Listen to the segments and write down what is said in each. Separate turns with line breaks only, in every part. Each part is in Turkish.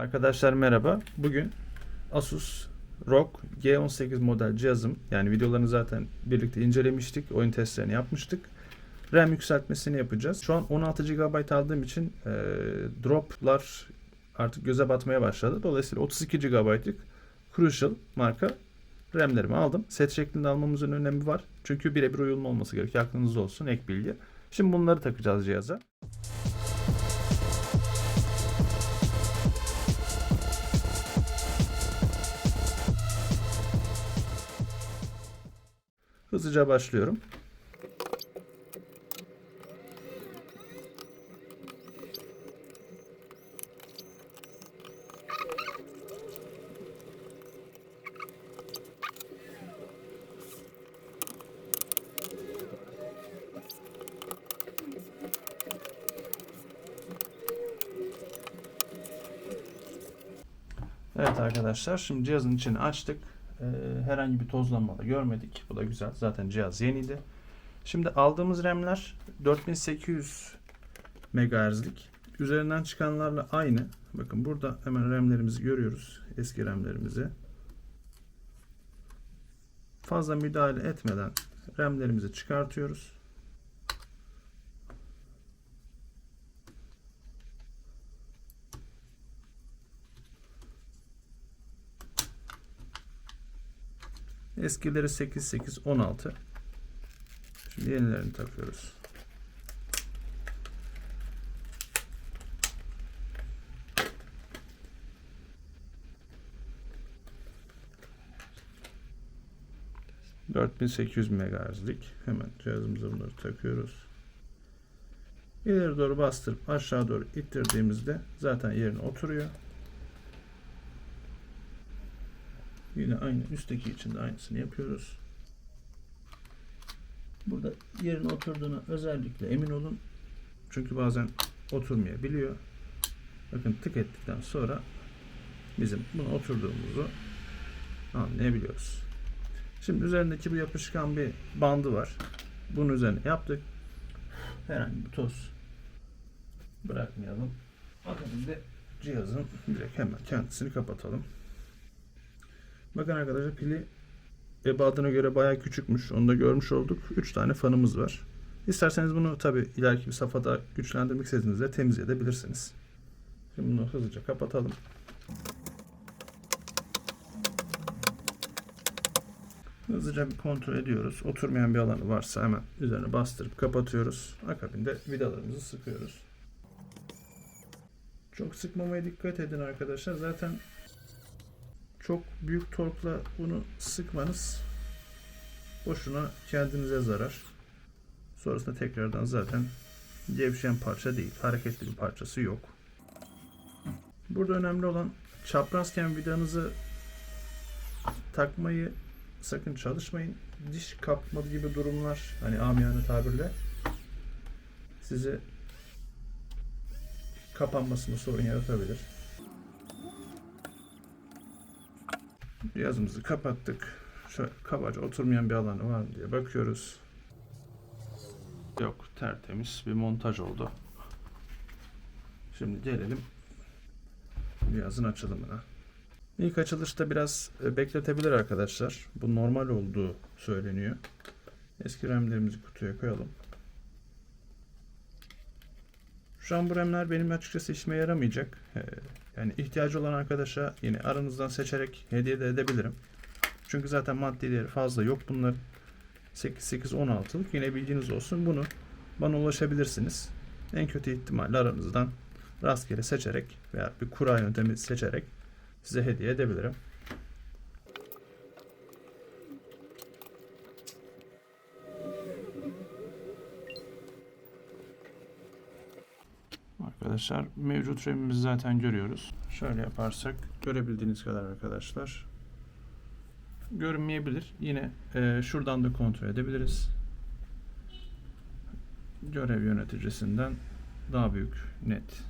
Arkadaşlar merhaba. Bugün Asus ROG G18 model cihazım. Yani videolarını zaten birlikte incelemiştik. Oyun testlerini yapmıştık. RAM yükseltmesini yapacağız. Şu an 16 GB aldığım için e, droplar artık göze batmaya başladı. Dolayısıyla 32 GB'lık Crucial marka RAM'lerimi aldım. Set şeklinde almamızın önemi var. Çünkü birebir uyumlu olması gerekiyor. Aklınızda olsun ek bilgi. Şimdi bunları takacağız cihaza. Hızlıca başlıyorum. Evet arkadaşlar şimdi cihazın içini açtık. Ee, herhangi bir tozlanma da görmedik. Bu da güzel. Zaten cihaz yeniydi. Şimdi aldığımız RAM'ler 4800 MHz'lik. Üzerinden çıkanlarla aynı. Bakın burada hemen RAM'lerimizi görüyoruz. Eski RAM'lerimizi. Fazla müdahale etmeden RAM'lerimizi çıkartıyoruz. Eskileri 8, 8, 16. Şimdi yenilerini takıyoruz. ...4800 MHz'lik. Hemen cihazımıza bunları takıyoruz. İleri doğru bastırıp aşağı doğru ittirdiğimizde zaten yerine oturuyor. Yine aynı üstteki için de aynısını yapıyoruz. Burada yerine oturduğuna özellikle emin olun. Çünkü bazen oturmayabiliyor. Bakın tık ettikten sonra bizim buna oturduğumuzu anlayabiliyoruz. Şimdi üzerindeki bu yapışkan bir bandı var. Bunun üzerine yaptık. Herhangi bir toz bırakmayalım. Akabinde cihazın direkt hemen kendisini kapatalım. Bakın arkadaşlar pili ebadına göre bayağı küçükmüş. Onu da görmüş olduk. 3 tane fanımız var. İsterseniz bunu tabi ileriki bir safhada güçlendirmek istediğinizde temizleyebilirsiniz. Şimdi bunu hızlıca kapatalım. Hızlıca bir kontrol ediyoruz. Oturmayan bir alanı varsa hemen üzerine bastırıp kapatıyoruz. Akabinde vidalarımızı sıkıyoruz. Çok sıkmamaya dikkat edin arkadaşlar. Zaten çok büyük torkla bunu sıkmanız boşuna kendinize zarar. Sonrasında tekrardan zaten gevşeyen parça değil. Hareketli bir parçası yok. Burada önemli olan çaprazken vidanızı takmayı sakın çalışmayın. Diş kapma gibi durumlar hani amiyane tabirle size kapanmasında sorun yaratabilir. Cihazımızı kapattık. Şöyle kabaca oturmayan bir alanı var mı diye bakıyoruz. Yok tertemiz bir montaj oldu. Şimdi gelelim cihazın açılımına. İlk açılışta biraz e, bekletebilir arkadaşlar. Bu normal olduğu söyleniyor. Eski RAM'lerimizi kutuya koyalım. Şu an bu RAM'ler benim açıkçası işime yaramayacak. Yani ihtiyacı olan arkadaşa yine aranızdan seçerek hediye de edebilirim. Çünkü zaten maddi değeri fazla yok bunların. 8 8 16'lık yine bilginiz olsun. Bunu bana ulaşabilirsiniz. En kötü ihtimalle aranızdan rastgele seçerek veya bir kura yöntemi seçerek size hediye edebilirim. Arkadaşlar mevcut RAM'imizi zaten görüyoruz. Şöyle yaparsak görebildiğiniz kadar arkadaşlar görünmeyebilir. Yine e, şuradan da kontrol edebiliriz. Görev yöneticisinden daha büyük net.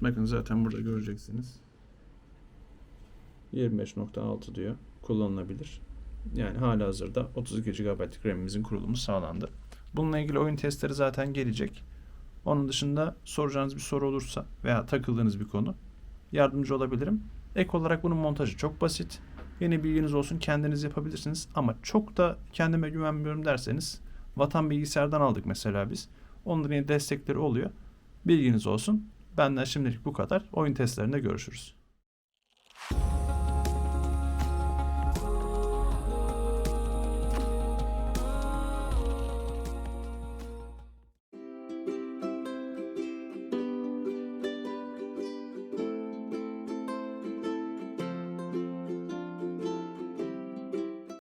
Bakın zaten burada göreceksiniz. 25.6 diyor. Kullanılabilir. Yani hala hazırda 32 GB'lık RAM'imizin kurulumu sağlandı. Bununla ilgili oyun testleri zaten gelecek. Onun dışında soracağınız bir soru olursa veya takıldığınız bir konu yardımcı olabilirim. Ek olarak bunun montajı çok basit. Yeni bilginiz olsun kendiniz yapabilirsiniz ama çok da kendime güvenmiyorum derseniz Vatan Bilgisayar'dan aldık mesela biz. Onların destekleri oluyor. Bilginiz olsun. Benden şimdilik bu kadar. Oyun testlerinde görüşürüz.